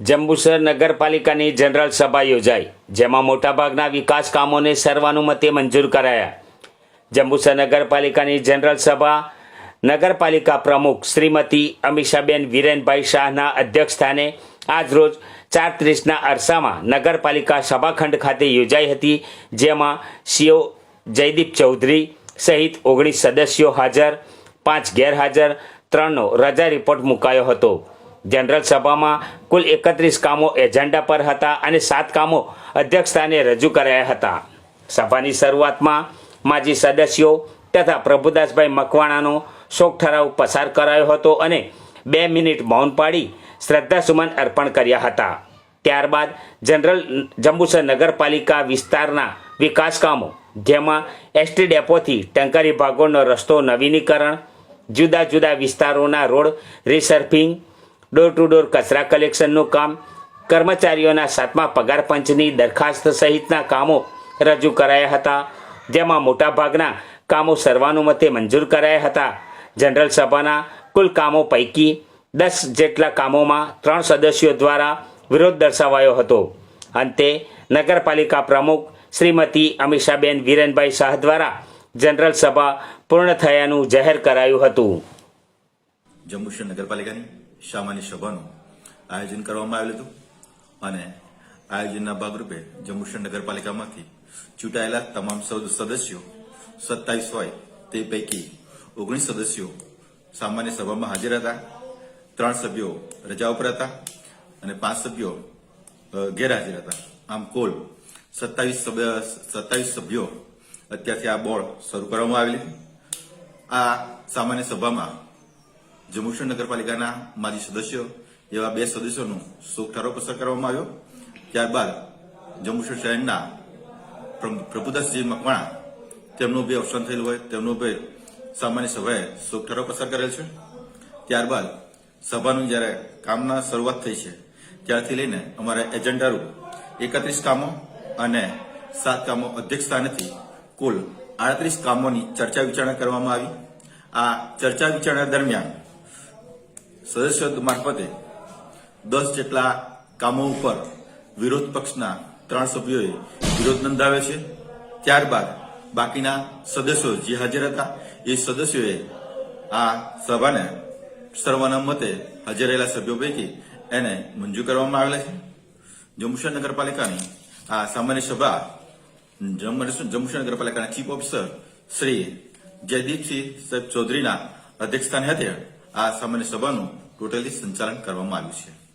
જંબુસર નગરપાલિકાની જનરલ સભા યોજાઈ, જેમાં મોટાભાગના વિકાસ કામોને સર્વાનુમતે મંજૂર કરાયા. જંબુસર નગરપાલિકાની જનરલ સભા નગરપાલિકા પ્રમુખ શ્રીમતી અમીષાબેન વિરેનભાઈ શાહના અધ્યક્ષસ્થાને આજરોજ ચાર ત્રીસના અરસામાં નગરપાલિકા સભાખંડ ખાતે યોજાઈ હતી, જેમાં સીઓ જયદીપ ચૌધરી સહિત ઓગણીસ સદસ્યો હાજર, પાંચ ગેરહાજર, ત્રણનો રજા રિપોર્ટ મુકાયો હતો. જનરલ સભામાં કુલ એકત્રીસ કામો એજન્ડા પર હતા અને સાત કામો અધ્યક્ષસ્થાને રજૂ કરાયા હતા. સભાની શરૂઆતમાં માજી સદસ્યો તથા પ્રભુદાસભાઈ મકવાણાનો શોક ઠરાવ પસાર કરાયો હતો અને બે મિનિટ મૌન પાડી શ્રદ્ધાસુમન અર્પણ કર્યા હતા. ત્યારબાદ જનરલ જંબુસર નગરપાલિકા વિસ્તારના વિકાસ કામો, જેમાં એસટી ડેપોથી ટંકારી ભાગોળનો રસ્તો નવીનીકરણ, જુદા જુદા વિસ્તારોના road resurfacing door to door કચરા કલેક્શનનું કામ, કર્મચારીઓના સાતમા પગાર પંચની દરખાસ્ત સહિતના કામો રજૂ કરાયા હતા, જેમાં મોટાભાગના કામો સર્વાનુમતે મંજૂર કરાયા હતા. જનરલ સભાના કુલ કામો પૈકી દસ જેટલા કામોમાં ત્રણ સદસ્યો દ્વારા વિરોધ દર્શાવાયો હતો. અંતે નગરપાલિકા પ્રમુખ શ્રીમતી અમીષાબેન વિરેનભાઈ શાહ દ્વારા જનરલ સભા પૂર્ણ થયાનું જાહેર કરાયું હતું. જમ્મુ નગરપાલિકાની સામાન્ય સભાનું આયોજન કરવામાં આવેલું હતું અને આયોજનના ભાગરૂપે જંબુસર નગરપાલિકામાંથી ચૂંટાયેલા તમામ સદસ્યો સત્તાવીસ હોય તે પૈકી ઓગણીસ સદસ્યો સામાન્ય સભામાં હાજર હતા, ત્રણ સભ્યો રજા ઉપર હતા અને પાંચ સભ્યો ગેરહાજર હતા. આમ કુલ સત્તાવીસ સત્તાવીસ સભ્યો અત્યારથી આ બોર્ડ શરૂ કરવામાં આવેલી આ સામાન્ય સભામાં જંબુસર નગરપાલિકાના માજી સદસ્યો એવા બે સદસ્યોનું શોક ઠરાવ પસાર કરવામાં આવ્યો. ત્યારબાદ જંબુસર શહેરના પ્ર- પ્રભુદાસજી મકવાણા, તેમનું બે અવસાન થયેલું હોય, તેમનું બે સામાન્ય સભાએ શોક ઠરાવ પસાર કરેલ છે. ત્યારબાદ સભાનું જ્યારે કામના શરૂઆત થઈ છે, ત્યારથી લઈને અમારા એજન્ડારૂપ એકત્રીસ કામો અને સાત કામો અધ્યક્ષ સ્થાનેથી કુલ આડત્રીસ કામોની ચર્ચા વિચારણા કરવામાં આવી. આ ચર્ચા વિચારણા દરમિયાન સદસ્યો મારફતે દસ જેટલા કામો ઉપર વિરોધ પક્ષના ત્રણ સભ્યોએ વિરોધ નોંધાવ્યો છે. ત્યારબાદ બાકીના સદસ્યો જે હાજર હતા, એ સદસ્યોએ આ સભાને સર્વાનુમતે હાજર રહેલા સભ્યો પૈકી એને મંજૂર કરવામાં આવેલા છે. જંબુસર નગરપાલિકાની આ સામાન્ય સભા જંબુસર નગરપાલિકાના ચીફ ઓફિસર શ્રી જયદીપસિંહ સાહેબ ચૌધરીના અધ્યક્ષસ્થાન હેઠળ આ સામાન્ય સભાનું ટોટલી સંચાલન કરવામાં આવ્યું છે.